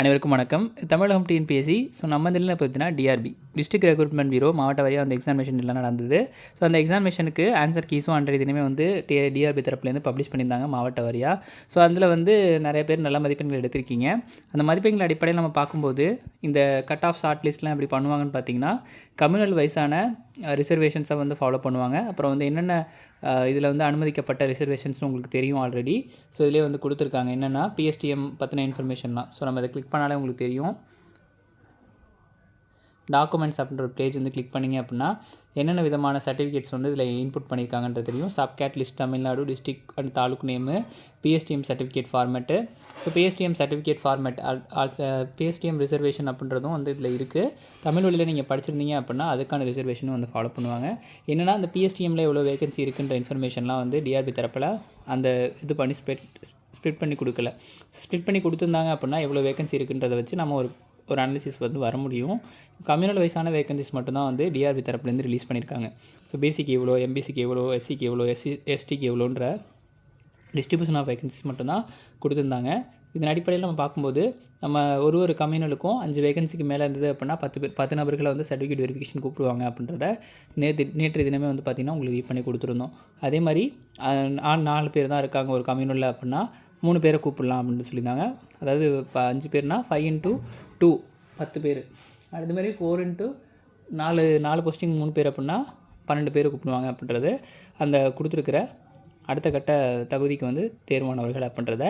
அனைவருக்கும் வணக்கம். தமிழகம் TNPSC. So நம்ம இதில் பார்த்தீங்கன்னா டிஆர்பி டிஸ்ட்ரிக்ட் ரெக்ரூட்மெண்ட் பியூரோ மாவட்ட வாரியாக அந்த எக்ஸாமினேஷன் எல்லாம் நடந்தது. ஸோ அந்த எக்ஸாமினேஷனுக்கு ஆன்சர் கீஸும் அன்றைய தினமே வந்து டி டிஆர்பி தரப்புலேருந்து பப்ளிஷ் பண்ணியிருந்தாங்க மாவட்ட வாரியாக ஸோ அதில் வந்து நிறைய பேர் நல்ல மதிப்பெண்கள் எடுத்திருக்கீங்க. அந்த மதிப்பெண்கள் அடிப்படையில் நம்ம பார்க்கும்போது இந்த கட் ஆஃப் ஷார்ட் லிஸ்ட்லாம் எப்படி பண்ணுவாங்கன்னு பார்த்தீங்கன்னா கம்யூனல் வைஸான ரிசர்வேஷன்ஸை வந்து ஃபாலோ பண்ணுவாங்க. அப்புறம் வந்து என்னென்ன இதில் வந்து அனுமதிக்கப்பட்ட ரிசர்வேஷன்ஸ்னு உங்களுக்கு தெரியும் ஆல்ரெடி ஸோ இதிலே வந்து கொடுத்துருக்காங்க. என்னென்னா பிஎஸ்டிஎம் பற்றின இன்ஃபர்மேஷன்லாம் ஸோ நம்ம அதை கிளிக் பண்ணாலே உங்களுக்கு தெரியும். டாக்குமெண்ட்ஸ் அப்படின்ற ஒரு பேஜ் வந்து கிளிக் பண்ணிங்க அப்படின்னா என்னென்ன விதமான சர்டிஃபிகேட்ஸ் வந்து இதில் இன்புட் பண்ணியிருக்காங்கன்றது தெரியும். Subcaste list Tamil Nadu district and taluk name PSTM certificate format so PSTM certificate format PSTM reservation அப்படின்றதும் வந்து இதில் இருக்குது தமிழ் வழியில் நீங்கள் படிச்சிருந்தீங்க அப்படின்னா அதுக்கான ரிசர்வேஷனும் வந்து ஃபாலோ பண்ணுவாங்க. என்னென்னா அந்த பிஎஸ்டிஎம்மில் எவ்வளோ வேகன்சி இருக்குன்ற இன்ஃபர்மேஷன்லாம் வந்து டிஆர்பி தரப்பில் அந்த இது பண்ணி ஸ்பெட் ஸ்ப்ளிட் பண்ணி கொடுக்கல. ஸ்ப்ளிட் பண்ணி கொடுத்துருந்தாங்க அப்படின்னா எவ்வளோ வேகன்சி இருக்குன்றதை வச்சு நம்ம ஒரு ஒரு அனாலிசிஸ் வந்து வர முடியும். கம்யூனல் வைஸான வேகன்சிஸ் மட்டும்தான் வந்து டிஆர்பி தரப்புலேருந்து ரிலீஸ் பண்ணியிருக்காங்க. ஸோ பிசிக்கு எவ்வளோ எம்பிசிக்கு எவ்வளோ எஸ்சிக்கு எவ்வளோ எஸ்சி எஸ்டிக்கு எவ்வளோன்ற டிஸ்ட்ரிபியூஷன் ஆஃப் வேகன்சிஸ் மட்டும்தான் கொடுத்துருந்தாங்க. இதன் அடிப்படையில் நம்ம பார்க்கும்போது நம்ம ஒரு ஒரு கம்யூனலுக்கும் அஞ்சு வேகன்சிக்கு மேலே இருந்தது அப்படின்னா பத்து பேர் பத்து நபர்களை வந்து சர்டிஃபிகேட் வெரிஃபிகேஷன் கூப்பிடுவாங்க அப்படின்றத நேற்று நேற்று தினமே வந்து பார்த்திங்கன்னா உங்களுக்கு பண்ணி கொடுத்துருந்தோம். அதே மாதிரி நாலு பேர் தான் இருக்காங்க ஒரு கம்யூனலில் அப்படின்னா மூணு பேரை கூப்பிடலாம் அப்படின்னு சொல்லியிருந்தாங்க. அதாவது இப்போ அஞ்சு பேர்னா ஃபைவ் இன்ட்டு டூ பத்து பேர். அடுத்த மாதிரி ஃபோர் இன்ட்டு நாலு நாலு போஸ்டிங் மூணு பேர் அப்படின்னா பன்னெண்டு பேர் கூப்பிடுவாங்க அப்படின்றது அந்த கொடுத்துருக்கிற அடுத்த கட்ட தகுதிக்கு வந்து தேர்வானவர்கள் அப்படின்றத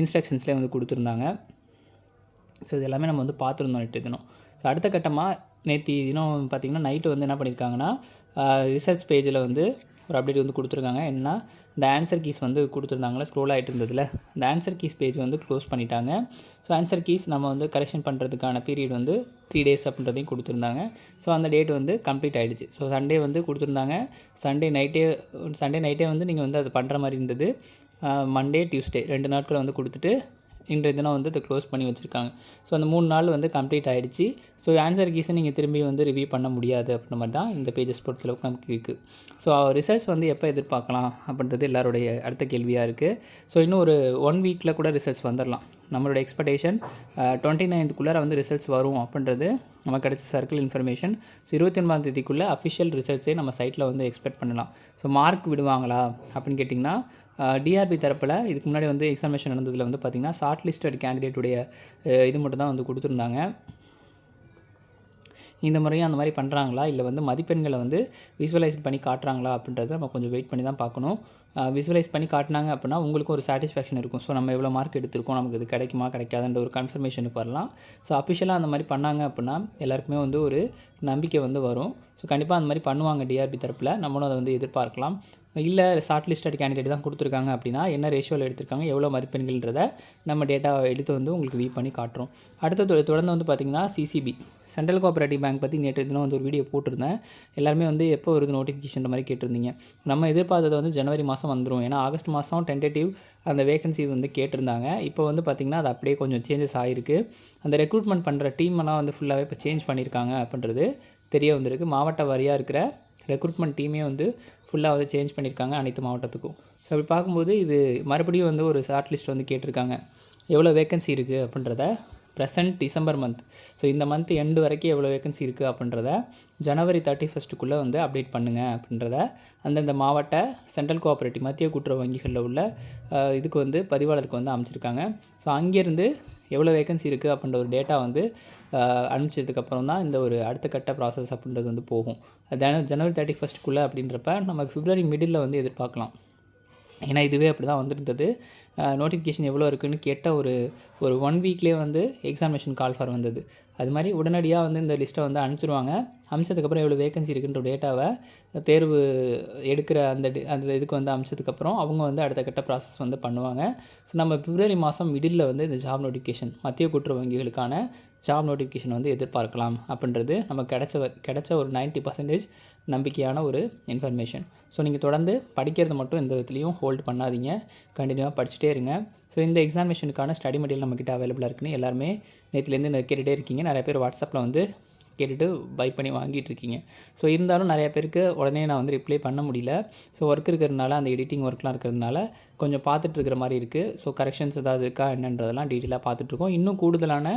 இன்ஸ்ட்ரக்ஷன்ஸ்லேயே வந்து கொடுத்துருந்தாங்க. ஸோ இது எல்லாமே நம்ம வந்து பார்த்துருந்தோம் நேற்று தினம். ஸோ அடுத்த கட்டமாக நேற்று தினம் பார்த்திங்கன்னா நைட்டு வந்து என்ன பண்ணியிருக்காங்கன்னா ரிசர்ச் பேஜில் வந்து ஒரு அப்டேட் வந்து கொடுத்துருக்காங்க. என்ன இந்த ஆன்சர் கீஸ் வந்து கொடுத்துருந்தாங்களே ஸ்க்ரோல் ஆகிட்டு இருந்ததில். இந்த ஆன்சர் கீஸ் பேஜ் வந்து க்ளோஸ் பண்ணிட்டாங்க. ஸோ ஆன்சர் கீஸ் நம்ம வந்து கரெக்ஷன் பண்ணுறதுக்கான பீரியட் வந்து த்ரீ டேஸ் அப்படின்றதையும் கொடுத்துருந்தாங்க. ஸோ அந்த டேட் வந்து கம்ப்ளீட் ஆகிடுச்சு ஸோ சண்டே வந்து கொடுத்துருந்தாங்க. சண்டே நைட்டே சண்டே நைட்டே வந்து நீங்கள் வந்து அது பண்ணுற மாதிரி இருந்தது. மண்டே டியூஸ்டே ரெண்டு நாட்கள் வந்து கொடுத்துட்டு இன்றைய தினம் வந்து இதை க்ளோஸ் பண்ணி வச்சுருக்காங்க. ஸோ அந்த மூணு நாள் வந்து கம்ப்ளீட் ஆகிடுச்சு ஸோ ஆன்சர் கீஸை நீங்கள் திரும்பி வந்து ரிவ்யூ பண்ண முடியாது அப்படின்ற மாதிரி தான் இந்த பேஜஸ் பொறுத்தளவுக்கு நமக்கு இருக்குது ஸோ ரிசல்ட்ஸ் வந்து எப்போ எதிர்பார்க்கலாம் அப்படின்றது எல்லாருடைய அடுத்த கேள்வியாக இருக்குது ஸோ இன்னும் ஒரு ஒன் வீக்கில் கூட ரிசல்ட்ஸ் வந்துடலாம் நம்மளோட எக்ஸ்பெக்டேஷன் டுவெண்ட்டி நைன்த்துக்குள்ளே வந்து ரிசல்ட்ஸ் வரும் அப்படின்றது நம்ம கிடச்ச சர்க்கிள் இன்ஃபர்மேஷன் ஸோ இருபத்தி ஒன்பதாம் தேதிக்குள்ளே அஃபிஷியல் ரிசல்ட்ஸே நம்ம சைட்டில் வந்து எக்ஸ்பெக்ட் பண்ணலாம். ஸோ மார்க் விடுவாங்களா அப்படின்னு கேட்டிங்கன்னா டிஆர்பி தரப்பில் இதுக்கு முன்னாடி வந்து எக்ஸாமினேஷன் நடந்ததில் வந்து பார்த்திங்கன்னா ஷார்ட் லிஸ்டட் கேண்டிடேட்டுடைய இது மட்டும் தான் வந்து கொடுத்துருந்தாங்க. இந்த முறையும் அந்த மாதிரி பண்ணுறாங்களா இல்லை வந்து மதிப்பெண்களை வந்து விஷுவலைஸ் பண்ணி காட்டுறாங்களா அப்படின்றத நம்ம கொஞ்சம் வெயிட் பண்ணி தான் பார்க்கணும். விசுவலைஸ் பண்ணி காட்டினாங்க அப்படின்னா உங்களுக்கு ஒரு சாட்டிஸ்ஃபேக்ஷன் இருக்கும். ஸோ நம்ம எவ்வளோ மார்க் எடுத்திருக்கோம் நமக்கு இது கிடைக்குமா கிடைக்காதுன்ற ஒரு கன்ஃபர்மேஷனுக்கு வரலாம். ஸோ அஃபிஷியலாக அந்த மாதிரி பண்ணாங்க அப்படின்னா எல்லாருக்குமே வந்து ஒரு நம்பிக்கை வந்து வரும். ஸோ கண்டிப்பாக அந்த மாதிரி பண்ணுவாங்க டிஆர்பி தரப்பில். நம்மளும் அதை வந்து எதிர்பார்க்கலாம். இல்லை ஷார்ட் லிஸ்டட் கேண்டிடேட் தான் கொடுத்துருக்காங்க அப்படின்னா என்ன ரேஷியோவில் எடுத்திருக்காங்க எவ்வளோ மதிப்பெண்கள்ன்றத நம்ம டேட்டா எடுத்து வந்து உங்களுக்கு வீ பண்ணி காட்டுறோம். அடுத்த தொடர்ந்து வந்து பார்த்திங்கன்னா சிசிபி சென்ட்ரல் கோஆபரேட்டிவ் பேங்க் பற்றி நேற்று தினம் வந்து ஒரு வீடியோ போட்டிருந்தேன். எல்லாருமே வந்து எப்போ வருது நோட்டிஃபிகேஷன் மாதிரி கேட்டிருந்தீங்க. நம்ம எதிர்பார்த்தது வந்து ஜனவரி மாதம் வந்துடும் ஏன்னா ஆகஸ்ட் மாதம் டென்டேட்டிவ் அந்த வேகன்சி வந்து கேட்டிருந்தாங்க. இப்போ வந்து பார்த்திங்கன்னா அது அப்படியே கொஞ்சம் சேஞ்சஸ் ஆகிருக்கு அந்த ரெக்ரூட்மெண்ட் பண்ணுற டீமெல்லாம் வந்து ஃபுல்லாகவே இப்போ சேஞ்ச் பண்ணியிருக்காங்க அப்படின்றது தெரிய வந்திருக்கு. மாவட்ட வாரியாக இருக்கிற ரெக்ரூட்மெண்ட் டீமே வந்து ஃபுல்லாக வந்து சேஞ்ச் பண்ணியிருக்காங்க அனைத்து மாவட்டத்துக்கும். ஸோ அப்படி பார்க்கும்போது இது மறுபடியும் வந்து ஒரு ஷார்ட் லிஸ்ட் வந்து கேட்டிருக்காங்க. எவ்வளோ வேக்கன்சி இருக்குது அப்படின்றத? ப்ரெசன்ட் டிசம்பர் மந்த் ஸோ இந்த மந்த் எண்டு வரைக்கும் எவ்வளோ வேகன்சி இருக்குது அப்படின்றத ஜனவரி தேர்ட்டி ஃபஸ்ட்டுக்குள்ளே வந்து அப்டேட் பண்ணுங்கள் அப்படின்றத அந்தந்த மாவட்ட சென்ட்ரல் கோஆப்ரேட்டிவ் மத்திய கூட்டுறவு வங்கிகளில் உள்ள இதுக்கு வந்து பதிவாளருக்கு வந்து அமைச்சிருக்காங்க. ஸோ அங்கேருந்து எவ்வளோ வேகன்சி இருக்குது அப்படின்ற ஒரு டேட்டா வந்து அனுப்பிச்சதுக்கப்புறம் தான் இந்த ஒரு அடுத்த கட்ட ப்ராசஸ் அப்படின்றது வந்து போகும். ஜன ஜனவரி தேர்ட்டி ஃபஸ்ட்டுக்குள்ளே அப்படின்றப்ப நமக்கு ஃபிப்ரவரி மிடில் வந்து எதிர்பார்க்கலாம். ஏன்னா இதுவே அப்படி தான் வந்திருந்தது நோட்டிஃபிகேஷன் எவ்வளோ இருக்குதுன்னு கேட்ட ஒரு ஒரு ஒன் வீக்லேயே வந்து எக்ஸாமினேஷன் கால் ஃபார் வந்தது. அது மாதிரி உடனடியாக வந்து இந்த லிஸ்ட்டை வந்து அனுப்பிச்சிருவாங்க. அமிச்சதுக்கப்புறம் எவ்வளோ வேகன்சி இருக்குன்ற டேட்டாவை தேர்வு எடுக்கிற அந்த அந்த இதுக்கு வந்து அமிச்சதுக்கப்புறம் அவங்க வந்து அடுத்த கட்ட ப்ராசஸ் வந்து பண்ணுவாங்க. ஸோ நம்ம பிப்ரவரி மாதம் மிடில் வந்து இந்த ஜாப் நோட்டிஃபிகேஷன் மத்திய கூட்டுறவு வங்கிகளுக்கான ஜாப் நோட்டிஃபிகேஷன் வந்து எதிர்பார்க்கலாம் அப்படின்றது நம்ம கிடைச்ச கிடைச்ச ஒரு நைன்ட்டி பர்சன்டேஜ் நம்பிக்கையான ஒரு இன்ஃபர்மேஷன் ஸோ நீங்கள் தொடர்ந்து படிக்கிறது மட்டும் எந்த விதத்துலையும் ஹோல்டு பண்ணாதீங்க. கண்டினியூவாக படிச்சுட்டே இருங்க. ஸோ இந்த எக்ஸாமினேஷனுக்கான ஸ்டடி மெட்டீரியல் நம்மக்கிட்ட அவைலபிளாக இருக்குன்னு எல்லாருமே நேற்றுலேருந்து கேட்டுகிட்டே இருக்கீங்க. நிறைய பேர் வாட்ஸ்அப்பில் வந்து கேட்டுட்டு பை பண்ணி வாங்கிட்டு இருக்கீங்க ஸோ இருந்தாலும் நிறைய பேருக்கு உடனே நான் வந்து ரிப்ளை பண்ண முடியல. ஸோ ஒர்க் இருக்கிறதுனால அந்த எடிட்டிங் ஒர்க்லாம் இருக்கிறதுனால கொஞ்சம் பார்த்துட்டு இருக்கிற மாதிரி இருக்குது ஸோ கரெக்ஷன்ஸ் ஏதாவது இருக்கா என்னன்றதெல்லாம் டீட்டெயிலாக பார்த்துட்ருக்கோம் இன்னும் கூடுதலான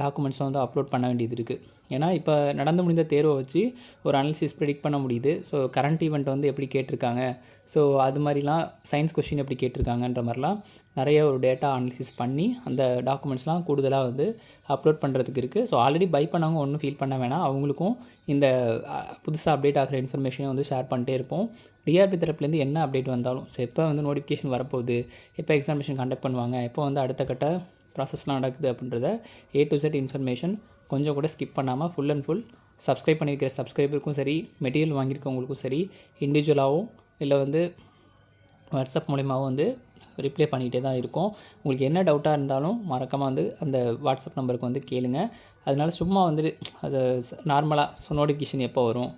டாக்குமெண்ட்ஸும் வந்து அப்லோட் பண்ண வேண்டியது இருக்குது ஏன்னா இப்போ நடந்து முடிந்த தேர்வை வச்சு ஒரு அனாலிசிஸ் ப்ரெடிக்ட் பண்ண முடியுது. ஸோ கரண்ட் ஈவெண்ட் வந்து எப்படி கேட்டிருக்காங்க? ஸோ அது மாதிரிலாம் சயின்ஸ் கொஷின் எப்படி கேட்டிருக்காங்கன்ற மாதிரிலாம் நிறைய ஒரு டேட்டா அனலிசிஸ் பண்ணி அந்த டாக்குமெண்ட்ஸ்லாம் கூடுதலாக வந்து அப்லோட் பண்ணுறதுக்கு இருக்குது ஸோ ஆல்ரெடி பை பண்ணவங்க ஒன்றும் ஃபீல் பண்ண வேணாம். அவங்களுக்கும் இந்த புதுசாக அப்டேட் ஆகிற இன்ஃபர்மேஷனை வந்து ஷேர் பண்ணிட்டே இருப்போம். டிஆர்பி தரப்புலேருந்து என்ன அப்டேட் வந்தாலும் ஸோ எப்போ வந்து நோட்டிஃபிகேஷன் வரப்போகுது எப்போ எக்ஸாமினேஷன் கண்டக்ட் பண்ணுவாங்க எப்போ வந்து அடுத்த கட்ட ப்ராசஸ்லாம் நடக்குது அப்படின்றத ஏ டு செட் இன்ஃபர்மேஷன் கொஞ்சம் கூட ஸ்கிப் பண்ணாமல் ஃபுல் அண்ட் ஃபுல் சப்ஸ்கிரைப் பண்ணியிருக்கிற சப்ஸ்கிரைபருக்கும் சரி மெட்டீரியல் வாங்கியிருக்கவங்களுக்கும் சரி இண்டிவிஜுவலாகவும் இல்லை வந்து வாட்ஸ்அப் மூலிமாவும் வந்து ரிப்ளை பண்ணிகிட்டே தான் இருக்கும். உங்களுக்கு என்ன டவுட்டாக இருந்தாலும் மறக்காமல் வந்து அந்த வாட்ஸ்அப் நம்பருக்கு வந்து கேளுங்க. அதனால சும்மா வந்துட்டு அது நார்மலாக ஸோ நோட்டிஃபிகேஷன் எப்போ வரும்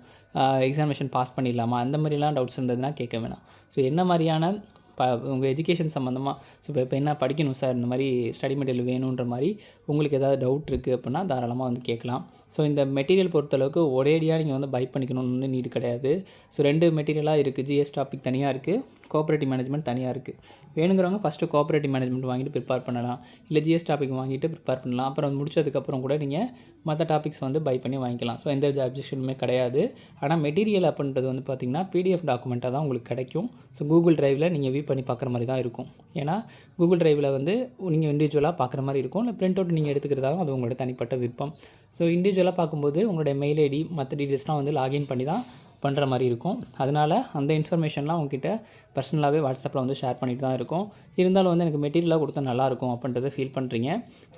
எக்ஸாமினேஷன் பாஸ் பண்ணிடலாமா? அந்த மாதிரிலாம் டவுட்ஸ் இருந்ததுன்னா கேட்க வேணாம். ஸோ என்ன மாதிரியான ப உங்கள் எஜுகேஷன் சம்மந்தமாக ஸோ இப்போ இப்போ என்ன படிக்கணும் சார் இந்த மாதிரி ஸ்டடி மெட்டீரியல் வேணுன்ற மாதிரி உங்களுக்கு ஏதாவது டவுட் இருக்குது அப்படின்னா தாராளமாக வந்து கேட்கலாம். ஸோ இந்த மெட்டீரியல் பொறுத்தளவுக்கு ஒரேடியாக நீங்கள் வந்து பை பண்ணிக்கணும்னு நீடு கிடையாது. ஸோ ரெண்டு மெட்டீரியலாக இருக்குது ஜிஎஸ் டாபிக் தனியாக இருக்குது கோஆப்ரேட்டிவ் மேனேஜ்மெண்ட் தனியாக இருக்குது வேணுங்கிறவங்க ஃபஸ்ட்டு கோஆப்ரேட்டிவ் மேனேஜ்மெண்ட் வாங்கிட்டு ப்ரிப்பேர் பண்ணலாம். இல்லை ஜிஎஸ் டாபிக் வாங்கிட்டு ப்ரிப்பேர் பண்ணலாம். அப்புறம் முடிச்சதுக்கப்புறம் கூட நீங்கள் மற்ற டாபிக்ஸ் வந்து பை பண்ணி வாங்கிக்கலாம். ஸோ எந்த அப்ஜெக்ஷனுமே கிடையாது. ஆனால் மெட்டீரியல் அப்படின்றது வந்து பார்த்திங்கன்னா பிடிஎஃப் டாக்குமெண்ட்டாக தான் உங்களுக்கு கிடைக்கும். ஸோ கூகுள் ட்ரைவில் நீங்கள் வியூ பண்ணி பார்க்குற மாதிரி தான் இருக்கும். ஏன்னா கூகுள் ட்ரைவில் வந்து நீங்கள் இண்டிவிஜுவலாக பார்க்குற மாதிரி இருக்கும். இல்லை பிரிண்ட் அவுட் நீங்கள் எடுத்துக்கிறதாலும் அது உங்களோட தனிப்பட்ட விருப்பம். ஸோ இண்டிவிஜுவலாக பார்க்கும்போது உங்களுடைய மெயில் ஐடி மற்ற டீட்டெயில்ஸ்லாம் வந்து லாகின் பண்ணி தான் பண்ணுற மாதிரி இருக்கும். அதனால் அந்த இன்ஃபர்மேஷன்லாம் உங்ககிட்ட பர்சனலாகவே வாட்ஸ்அப்பில் வந்து ஷேர் பண்ணிட்டு தான் இருக்கும். இருந்தாலும் வந்து எனக்கு மெட்டீரியலாக கொடுத்தா நல்லாயிருக்கும் அப்படின்றத ஃபீல் பண்ணுறீங்க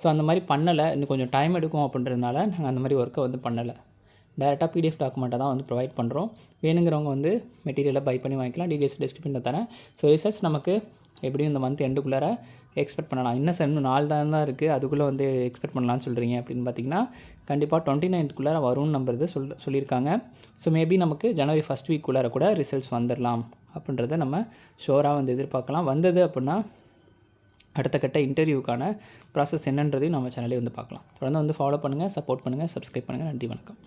ஸோ அந்த மாதிரி பண்ணலை. இன்னும் கொஞ்சம் டைம் எடுக்கும் அப்படின்றதுனால நாங்கள் அந்த மாதிரி ஒர்க்கை வந்து பண்ணலை. டேரெக்டாக பிடிஎஃப் டாக்குமெண்ட்டை தான் வந்து ப்ரொவைட் பண்ணுறோம் வேணுங்கிறவங்க வந்து மெட்டீரியலை பை பண்ணி வாங்கிக்கலாம். டீட்டெயில்ஸ் டிஸ்கிரிப்ஷனில் தரேன். ஸோ ரிசர்ச் நமக்கு எப்படியும் இந்த மந்த் எண்டுக்குள்ளார எக்ஸ்பெக்ட் பண்ணலாம். இன்னும் சார் இன்னும் நாலு தான் தான் இருக்குது அதுக்குள்ளே வந்து எக்ஸ்பெக்ட் பண்ணலாம்னு சொல்கிறீங்க அப்படின்னு பார்த்தீங்கன்னா கண்டிப்பாக டுவெண்ட்டி நைன்த்துக்குள்ளார வரும்னு நம்புறது சொல் சொல்லியிருக்காங்க. ஸோ மேபி நமக்கு ஜனவரி ஃபஸ்ட் வீக்குள்ளார கூட ரிசல்ட்ஸ் வந்துடலாம் அப்படின்றத நம்ம ஷோராக வந்து எதிர்பார்க்கலாம். வந்தது அப்படின்னா அடுத்த கட்ட இன்டர்வியூக்கான ப்ராசஸ் என்னன்றதையும் நம்ம சேனலே வந்து பார்க்கலாம். தொடர்ந்து வந்து ஃபாலோ பண்ணுங்கள் சப்போர்ட் பண்ணுங்கள் சப்ஸ்கிரைப் பண்ணுங்கள் நன்றி வணக்கம்.